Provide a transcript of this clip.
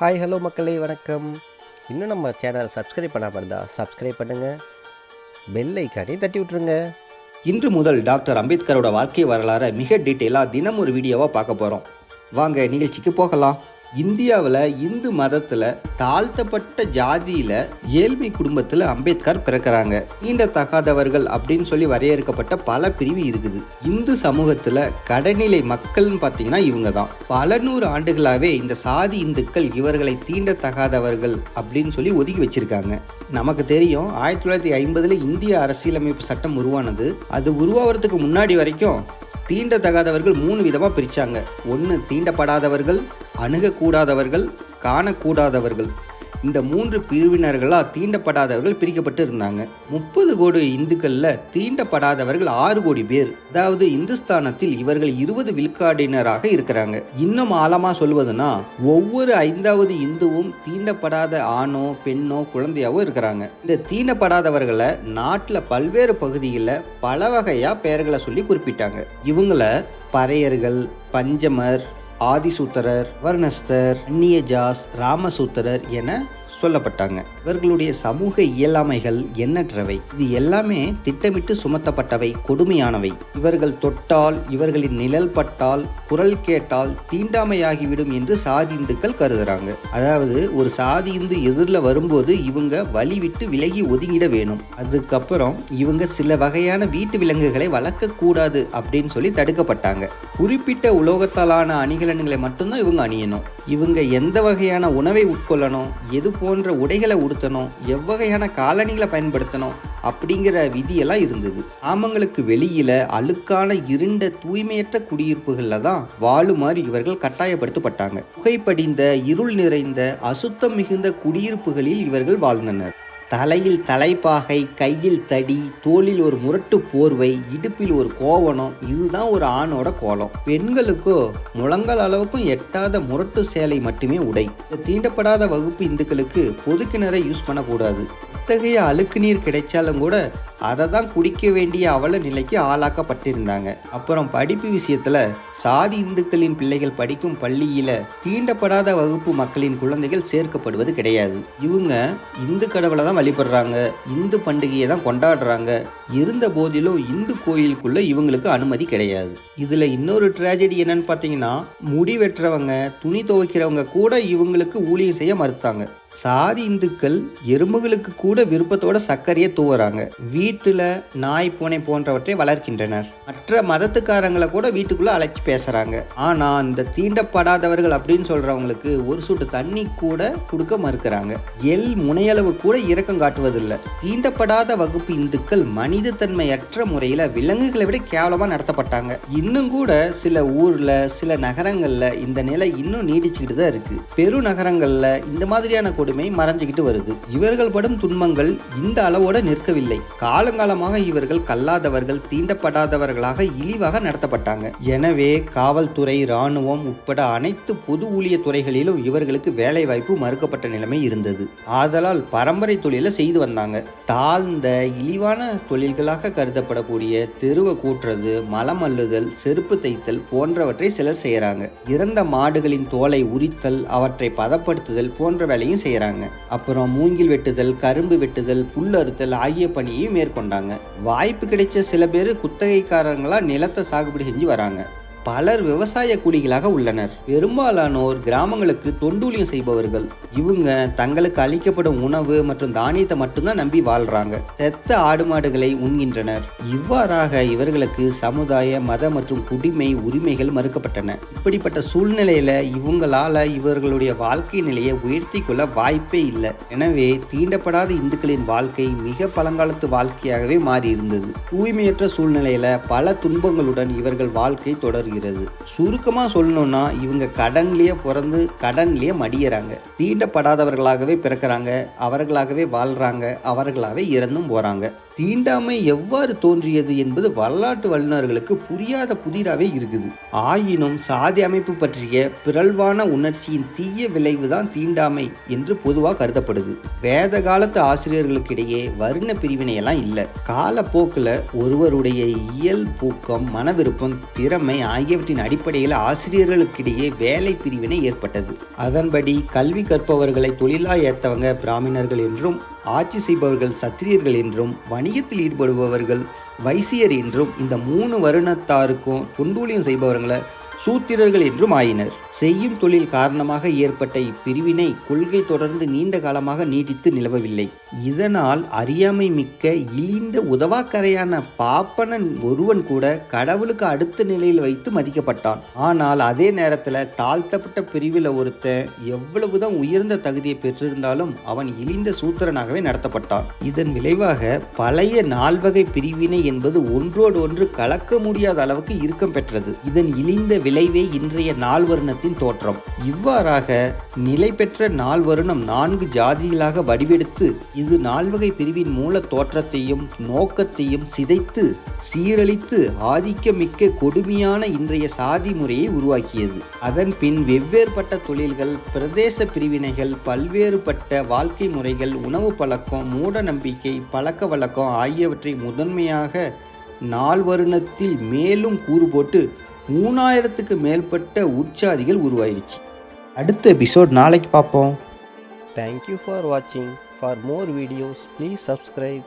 Hi hello மக்களே வணக்கம். இன்னும் நம்ம சேனல் சப்ஸ்கிரைப் பண்ணாமல் இருந்தால் சப்ஸ்கிரைப் பண்ணுங்கள் பெல் ஐக்கானே தட்டி விட்ருங்க இன்று முதல் டாக்டர் அம்பேத்கரோட வாழ்க்கை வரலாறை மிக டீட்டெயிலாக தினம் ஒரு வீடியோவாக பார்க்க போகிறோம் வாங்க நிகழ்ச்சிக்கு போகலாம். இந்தியாவில் இந்து மதத்தில் தாழ்த்தப்பட்ட ஜாதியில் ஏழ்மை குடும்பத்தில் அம்பேத்கர் பிறக்கிறாங்க. தீண்டத்தகாதவர்கள் அப்படின்னு சொல்லி வரையறுக்கப்பட்ட பல பிரிவு இருக்குது. இந்து சமூகத்தில் கடைநிலை மக்கள்னு பார்த்தீங்கன்னா இவங்க தான் பல நூறு ஆண்டுகளாகவே இந்த சாதி இந்துக்கள் இவர்களை தீண்ட தகாதவர்கள் அப்படின்னு சொல்லி ஒதுக்கி வச்சிருக்காங்க. நமக்கு தெரியும் ஆயிரத்தி தொள்ளாயிரத்தி ஐம்பதுல இந்திய அரசியலமைப்பு சட்டம் உருவானது. அது உருவாகிறதுக்கு முன்னாடி வரைக்கும் தீண்டத்தகாதவர்கள் மூணு விதமாக பிரித்தாங்க ஒன்று தீண்டப்படாதவர்கள் அணுகக்கூடாதவர்கள் காணக்கூடாதவர்கள். இந்த மூன்று பிரிவினர்களாக தீண்டப்படாதவர்கள் பிரிக்கப்பட்டு இருந்தாங்க. முப்பது கோடி இந்துக்களில் தீண்டப்படாதவர்கள் ஆறு கோடி பேர். அதாவது இந்துஸ்தானத்தில் இவர்கள் இருபது விழுக்காடினராக இருக்கிறாங்க. இன்னும் ஆழமாக சொல்வதுன்னா ஒவ்வொரு ஐந்தாவது இந்துவும் தீண்டப்படாத ஆணோ பெண்ணோ குழந்தையாவோ இருக்கிறாங்க. இந்த தீண்டப்படாதவர்களை நாட்டில் பல்வேறு பகுதிகளில் பல வகையாக பெயர்களை சொல்லி குறிப்பிட்டாங்க. இவங்கள பறையர்கள் பஞ்சமர் ஆதிசூத்திரர் வர்ணஸ்தர் அந்நியஜாஸ் ராமசூத்திரர் என சொல்லப்பட்டாங்க. இவர்களுடைய சமூக இயலாமைகள் எண்ணற்றவை. இது எல்லாமே திட்டமிட்டு சுமத்தப்பட்டவை கொடுமையானவை. இவர்கள் தொட்டால் இவர்களின் நிழல் பட்டால் குரல் கேட்டால் தீண்டாமையாகிவிடும் என்று சாதி இந்துக்கள் கருதுறாங்க. அதாவது ஒரு சாதி இந்து எதிரில் வரும்போது இவங்க வழி விட்டு விலகி ஒதுங்கிட வேணும். அதுக்கப்புறம் இவங்க சில வகையான வீட்டு விலங்குகளை வளர்க்கக்கூடாது அப்படின்னு சொல்லி தடுக்கப்பட்டாங்க. குறிப்பிட்ட உலோகத்தாலான அணிகலன்களை மட்டும்தான் இவங்க அணியணும். இவங்க எந்த வகையான உணவை உட்கொள்ளணும் எது போன்ற உடைகளை உடுத்தணும் எவ்வகையான காலணிகளை பயன்படுத்தணும் அப்படிங்கிற விதியெல்லாம் இருந்தது. ஆமங்களுக்கு வெளியில அழுக்கான இருண்ட தூய்மையற்ற குடியிருப்புகளில் தான் வாழுமாறு இவர்கள் கட்டாயப்படுத்தப்பட்டாங்க. புகைப்படிந்த இருள் நிறைந்த அசுத்தம் மிகுந்த குடியிருப்புகளில் இவர்கள் வாழ்ந்தனர். தலையில் தலைப்பாகை கையில் தடி தோளில் ஒரு முரட்டு போர்வை இடுப்பில் ஒரு கோவணம் இதுதான் ஒரு ஆணோட கோலம். பெண்களுக்கோ முழங்கால் அளவுக்கும் எட்டாத முரட்டு சேலை மட்டுமே உடை. தீண்டப்படாத வகுப்பு இந்துக்களுக்கு பொது கிணறை யூஸ் பண்ணக்கூடாது. அத்தகைய அழுக்கு நீர் கிடைச்சாலும் கூட அதை தான் குடிக்க வேண்டிய அவல நிலைக்கு ஆளாக்கப்பட்டிருந்தாங்க. அப்புறம் படிப்பு விஷயத்துல சாதி இந்துக்களின் பிள்ளைகள் படிக்கும் பள்ளியில தீண்டப்படாத வகுப்பு மக்களின் குழந்தைகள் சேர்க்கப்படுவது கிடையாது. இவங்க இந்து கடவுளை தான் வழிபடுறாங்க. இந்து பண்டிகையை தான் கொண்டாடுறாங்க. இருந்த போதிலும் இந்து கோயிலுக்குள்ள இவங்களுக்கு அனுமதி கிடையாது. இதுல இன்னொரு ட்ராஜடி என்னன்னு பார்த்தீங்கன்னா முடி வெட்டுறவங்க துணி துவைக்கிறவங்க கூட இவங்களுக்கு ஊழியம் செய்ய மறுத்தாங்க. சாதி இந்துக்கள் எறும்புகளுக்கு கூட விருப்பத்தோட சர்க்கரையை தூவுறாங்க. வீட்டில் நாய் பூனை போன்றவற்றை வளர்க்கின்றனர். மற்ற மதத்துக்காரங்களை கூட வீட்டுக்குள்ளே அழைச்சி பேசுகிறாங்க ஆனால் இந்த தீண்டப்படாதவர்கள் அப்படின்னு சொல்கிறவங்களுக்கு ஒரு சொட்டு தண்ணி கூட கொடுக்க மறுக்கிறாங்க. எல் முனையளவு கூட இரக்கம் காட்டுவதில்லை. தீண்டப்படாத வகுப்பு இந்துக்கள் மனித தன்மையற்ற முறையில் விலங்குகளை விட கேவலமாக நடத்தப்பட்டாங்க. இன்னும் கூட சில ஊரில் சில நகரங்களில் இந்த நிலை இன்னும் நீடிச்சுக்கிட்டு தான் இருக்குது பெருநகரங்களில் இந்த மாதிரியான கொடுமை மறைஞ்சுக்கிட்டு வருது. இவர்கள் படும் துன்பங்கள் இந்த அளவோட நிற்கவில்லை. காலங்காலமாக இவர்கள் கல்லாதவர்கள் தீண்டப்படாதவர்களாக இழிவாக நடத்தப்பட்டாங்க. எனவே காவல்துறை இராணுவம் உட்பட அனைத்து பொது ஊழிய துறைகளிலும் இவர்களுக்கு வேலை வாய்ப்பு மறுக்கப்பட்ட நிலைமை இருந்தது. ஆதலால் பரம்பரை தொழிலை செய்து வந்தாங்க. தாழ்ந்த இழிவான தொழில்களாக கருதப்படக்கூடிய தெருவை கூட்டுறது மலம் அள்ளுதல் செருப்பு தைத்தல் போன்றவற்றை சிலர் செய்யறாங்க இறந்த மாடுகளின் தோலை உரித்தல் அவற்றை பதப்படுத்துதல் போன்ற வேலையும் செய்கிறாங்க அப்புறம் மூங்கில் வெட்டுதல் கரும்பு வெட்டுதல் புல் அறுத்தல் ஆகிய பணியையும் மேற்கொண்டாங்க. வாய்ப்பு கிடைச்ச சில பேர் குத்தகைக்காரங்களா நிலத்தை சாகுபடி செஞ்சு வராங்க. பலர் விவசாய கூலிகளாக உள்ளனர். பெரும்பாலானோர் கிராமங்களுக்கு தொண்டூலியம் செய்பவர்கள். இவங்க தங்களுக்கு அளிக்கப்படும் உணவு மற்றும் தானியத்தை மட்டும்தான் நம்பி வாழ்றாங்க. செத்த ஆடு மாடுகளை உண்கின்றனர். இவ்வாறாக இவர்களுக்கு சமுதாய மத மற்றும் குடிமை உரிமைகள் மறுக்கப்பட்டன. இப்படிப்பட்ட சூழ்நிலையில இவங்களால இவர்களுடைய வாழ்க்கை நிலையை உயர்த்தி கொள்ள வாய்ப்பே இல்லை. எனவே தீண்டப்படாத இந்துக்களின் வாழ்க்கை மிக பழங்காலத்து வாழ்க்கையாகவே மாறி இருந்தது தூய்மையற்ற சூழ்நிலையில பல துன்பங்களுடன் இவர்கள் வாழ்க்கை வருகிறது சுருக்கமா சொல்லணும்னா இவங்க கடன்லயே பிறந்து கடன்லேயே மடியறாங்க. தீண்டப்படாதவர்களாகவே பிறக்கிறாங்க. அவர்களாகவே வாழ்றாங்க. அவர்களாகவே இறந்தும் போறாங்க. தீண்டாமை எவ்வாறு தோன்றியது என்பது வரலாற்று வல்லுநர்களுக்கு புரியாத புதிராகவே இருக்குது. ஆயினும் சாதி அமைப்பு பற்றிய பிறழ்வான உணர்ச்சியின் தீய விளைவுதான் தீண்டாமை என்று பொதுவாக கருதப்படுது. வேத காலத்து ஆசிரியர்களுக்கிடையே வர்ண பிரிவினையெல்லாம் இல்லை. காலப்போக்கில் ஒருவருடைய இயல் பூக்கம் மனவிருப்பம் திறமை ஆகியவற்றின் அடிப்படையில் ஆசிரியர்களுக்கிடையே வேலை பிரிவினை ஏற்பட்டது. அதன்படி கல்வி கற்பவர்களை தொழிலா ஏத்தவங்க பிராமணர்கள் என்றும் ஆட்சி செய்பவர்கள் சத்திரியர்கள் என்றும் வணிகத்தில் ஈடுபடுபவர்கள் வைசியர் என்றும் இந்த மூணு வருணத்தாருக்கும் தொண்டூழியம் செய்பவர்களை சூத்திரர்கள் என்றும் ஆயினர். செய்யும் தொழில் காரணமாக ஏற்பட்ட இப்பிரிவினை கொள்கை தொடர்ந்து நீண்ட காலமாக நீடித்து நிலவவில்லை. இதனால் அறியாமை மிக்க இழிந்த உதவாக்கரையான பாப்பனன் ஒருவன் கூட கடவுளுக்கு அடுத்த நிலையில் வைத்து மதிக்கப்பட்டான். ஆனால் அதே நேரத்தில் தாழ்த்தப்பட்ட பிரிவில் ஒருத்தன் எவ்வளவுதான் உயர்ந்த தகுதியை பெற்றிருந்தாலும் அவன் இழிந்த சூத்திரனாகவே நடத்தப்பட்டான். இதன் விளைவாக பழைய நால்வகை பிரிவினை என்பது ஒன்றோடு ஒன்று கலக்க முடியாத அளவுக்கு இறுக்கம் பெற்றது. இதன் இழிந்த விளைவே இன்றைய நால்வருணத்தின் தோற்றம். இவ்வாறாக நிலை பெற்ற நால்வருணம் நான்கு ஜாதிகளாக வடிவெடுத்து இது நால்வகை பிரிவின் மூல தோற்றத்தையும் நோக்கத்தையும் சிதைத்து சீரழித்து ஆதிக்கமிக்க கொடுமையான இன்றைய சாதி முறையை உருவாக்கியது. அதன் பின் வெவ்வேறுபட்ட தொழில்கள் பிரதேச பிரிவினைகள் பல்வேறுபட்ட வாழ்க்கை முறைகள் உணவு பழக்கம் மூட நம்பிக்கை பழக்க வழக்கம் ஆகியவற்றை முதன்மையாக நால்வருணத்தில் மேலும் கூறு போட்டு மூணாயிரத்துக்கு மேற்பட்ட உற்சாதிகள் உருவாயிருச்சு. அடுத்த எபிசோட் நாளைக்கு பார்ப்போம். தேங்க்யூ ஃபார் வாட்சிங் for more videos please subscribe